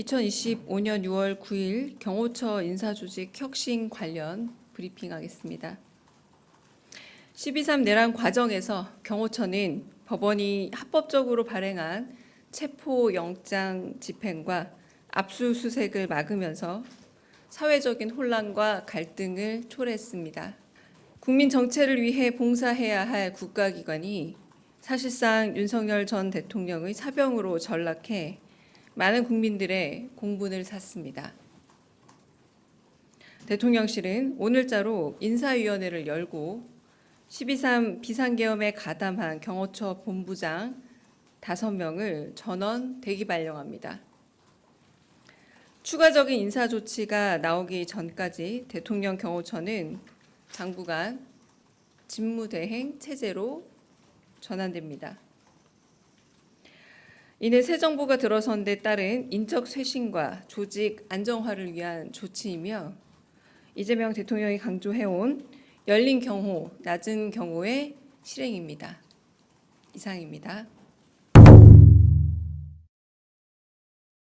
2025년 6월 9일 경호처 인사조직 혁신 관련 브리핑하겠습니다. 12.3 내란 과정에서 경호처는 법원이 합법적으로 발행한 체포영장 집행과 압수수색을 막으면서 사회적인 혼란과 갈등을 초래했습니다. 국민 정체를 위해 봉사해야 할 국가기관이 사실상 윤석열 전 대통령의 사병으로 전락해 많은 국민들의 공분을 샀습니다. 대통령실은 오늘자로 인사위원회를 열고 12.3 비상계엄에 가담한 경호처 본부장 5명을 전원 대기 발령합니다. 추가적인 인사 조치가 나오기 전까지 대통령 경호처는 당분간 직무대행 체제로 전환됩니다. 이는 새 정부가 들어선 데 따른 인적 쇄신과 조직 안정화를 위한 조치이며 이재명 대통령이 강조해온 열린 경호, 낮은 경호의 실행입니다. 이상입니다.